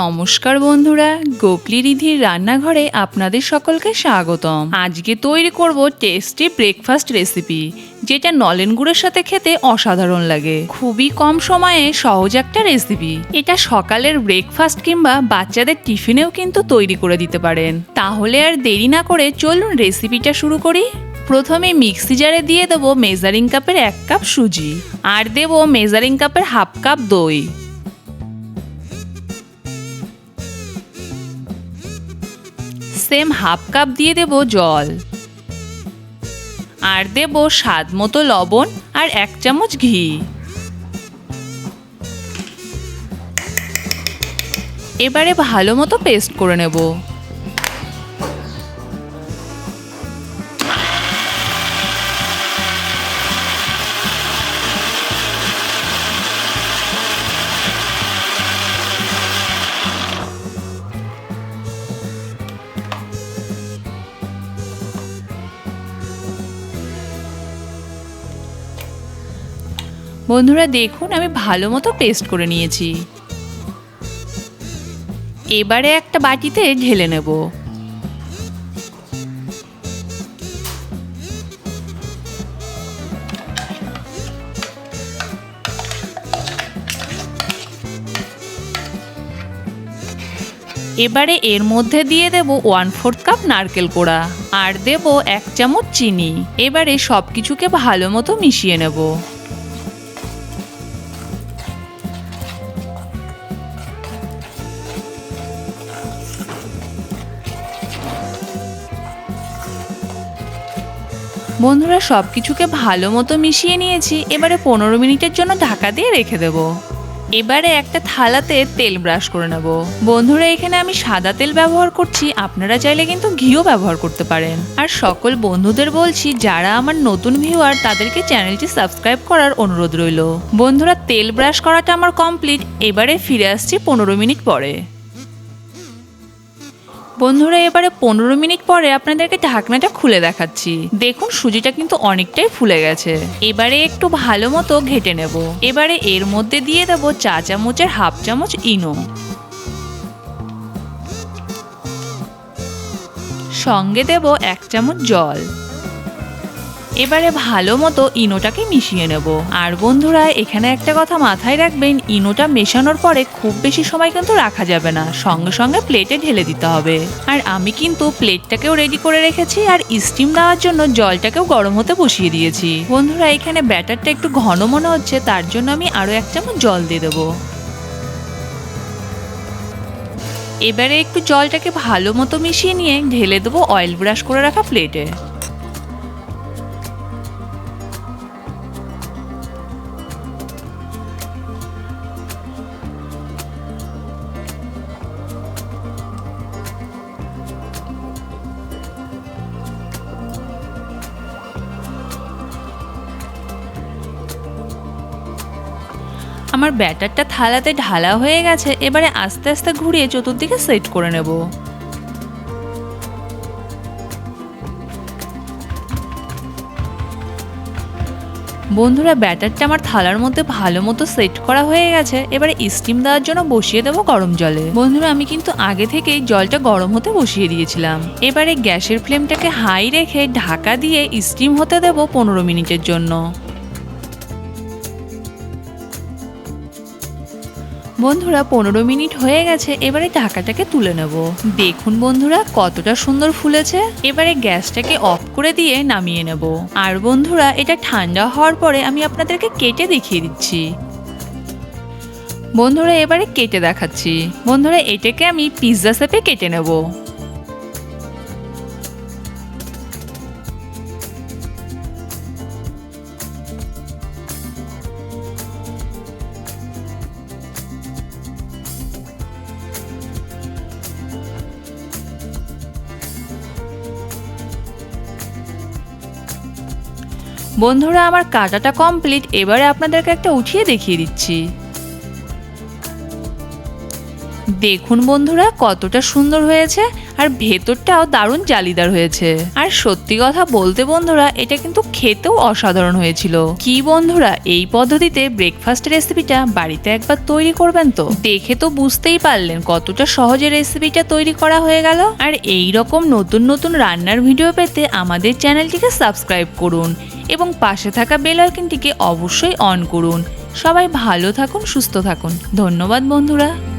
নমস্কার বন্ধুরা, গোপলি রিধির রান্নাঘরে আপনাদের সকলকে স্বাগতম। আজকে তৈরি করব টেস্টি ব্রেকফাস্ট রেসিপি যেটা নলেন গুড়ের সাথে খেতে অসাধারণ লাগে। খুবই কম সময়ে সহজ একটা রেসিপি এটা সকালের ব্রেকফাস্ট কিংবা বাচ্চাদের টিফিনেও কিন্তু তৈরি করে দিতে পারেন। তাহলে আর দেরি না করে চলুন রেসিপিটা শুরু করি। প্রথমে মিক্সি জারে দিয়ে দেবো মেজারিং কাপের এক কাপ সুজি, আর দেবো মেজারিং কাপের হাফ কাপ দই। সেম হাফ কাপ দিয়ে দেব জল। আর দেব স্বাদ মতো লবণ আর এক চামচ ঘি। এবারে ভালো মতো পেস্ট করে নেব। বন্ধুরা দেখুন, আমি ভালো মতো পেস্ট করে নিয়েছি। এবারে একটা বাটিতে ঢেলে নেব। এবারে এর মধ্যে দিয়ে দেব ওয়ান ফোর্থ কাপ নারকেল কোড়া আর দেব এক চামচ চিনি। এবারে সব কিছুকে ভালো মতো মিশিয়ে নেব। বন্ধুরা সব কিছুকে ভালো মতো মিশিয়ে নিয়েছি। এবারে পনেরো মিনিটের জন্য ঢাকা দিয়ে রেখে দেব। এবারে একটা থালাতে তেল ব্রাশ করে নেব। বন্ধুরা, এখানে আমি সাদা তেল ব্যবহার করছি। আপনারা চাইলে কিন্তু ঘিও ব্যবহার করতে পারেন। আর সকল বন্ধুদের বলছি, যারা আমার নতুন ভিউয়ার, তাদেরকে চ্যানেলটি সাবস্ক্রাইব করার অনুরোধ রইল। বন্ধুরা, তেল ব্রাশ করাটা আমার কমপ্লিট। এবারে ফিরে আসছি পনেরো মিনিট পরে। বন্ধুরা, এবারে পনেরো মিনিট পরে আপনাদেরকে ঢাকনাটা খুলে দেখাচ্ছি। দেখুন, সুজিটা কিন্তু অনেকটাই ফুলে গেছে। এবারে একটু ভালো মতো ঘেটে নেব। এবারে এর মধ্যে দিয়ে দেবো চা চামচের হাফ চামচ ইনো। সঙ্গে দেব এক চামচ জল। এবারে ভালো মতো ইনোটাকে মিশিয়ে নেব। আর বন্ধুরা, এখানে একটা কথা মাথায় রাখবেন, ইনোটা মেশানোর পরে খুব বেশি সময় কিন্তু রাখা যাবে না। সঙ্গে সঙ্গে প্লেটে ঢেলে দিতে হবে। আর আমি কিন্তু প্লেটটাকেও রেডি করে রেখেছি আর স্টিম দেওয়ার জন্য জলটাকেও গরম হতে বসিয়ে দিয়েছি। বন্ধুরা, এখানে ব্যাটারটা একটু ঘন মনে হচ্ছে, তার জন্য আমি আরও এক চামচ জল দিয়ে দেবো। এবারে একটু জলটাকে ভালো মতো মিশিয়ে নিয়ে ঢেলে দেবো অয়েল ব্রাশ করে রাখা প্লেটে আমার ব্যাটারটা থালাতে ঢালা হয়ে গেছে, এবারে আস্তে আস্তে ঘুরিয়ে চতুর্দিকে সেট করে নেব। বন্ধুরা, ব্যাটারটা আমার থালার মধ্যে ভালো মতো সেট করা হয়ে গেছে, এবারে স্টিম দেওয়ার জন্য বসিয়ে দেবো গরম জলে। বন্ধুরা, আমি কিন্তু আগে থেকেই জলটা গরম হতে বসিয়ে দিয়েছিলাম। এবারে গ্যাসের ফ্লেমটাকে হাই রেখে ঢাকা দিয়ে স্টিম হতে দেবো পনেরো মিনিটের জন্য। বন্ধুরা, পনেরো মিনিট হয়ে গেছে, এবারে ঢাকাটাকে তুলে নেব। দেখুন বন্ধুরা, কতটা সুন্দর ফুলেছে। এবারে গ্যাসটাকে অফ করে দিয়ে নামিয়ে নেব। আর বন্ধুরা, এটা ঠান্ডা হওয়ার পরে আমি আপনাদেরকে কেটে দেখিয়ে দিচ্ছি। বন্ধুরা, এবারে কেটে দেখাচ্ছি। বন্ধুরা, এটাকে আমি পিৎজা শেপে কেটে নেব। বন্ধুরা, আমার কাটাটা কমপ্লিট এবারে আপনাদেরকে একটা উঠিয়ে দেখিয়ে দিচ্ছি। দেখুন বন্ধুরা, কতটা সুন্দর হয়েছে। আর ভেতরটাও দারুণ জালিদার হয়েছে। আর সত্যি কথা বলতে বন্ধুরা, এটা কিন্তু খেতেও অসাধারণ হয়েছিল। কি বন্ধুরা, এই পদ্ধতিতে ব্রেকফাস্ট রেসিপিটা বাড়িতে একবার তৈরি করবেন তো? দেখে তো বুঝতেই পারলেন কতটা সহজে রেসিপিটা তৈরি করা হয়ে গেল। আর এই রকম নতুন নতুন রান্নার ভিডিও পেতে আমাদের চ্যানেলটিকে সাবস্ক্রাইব করুন এবং পাশে থাকা বেল আইকনটিকে অবশ্যই অন করুন। সবাই ভালো থাকুন, সুস্থ থাকুন। ধন্যবাদ বন্ধুরা।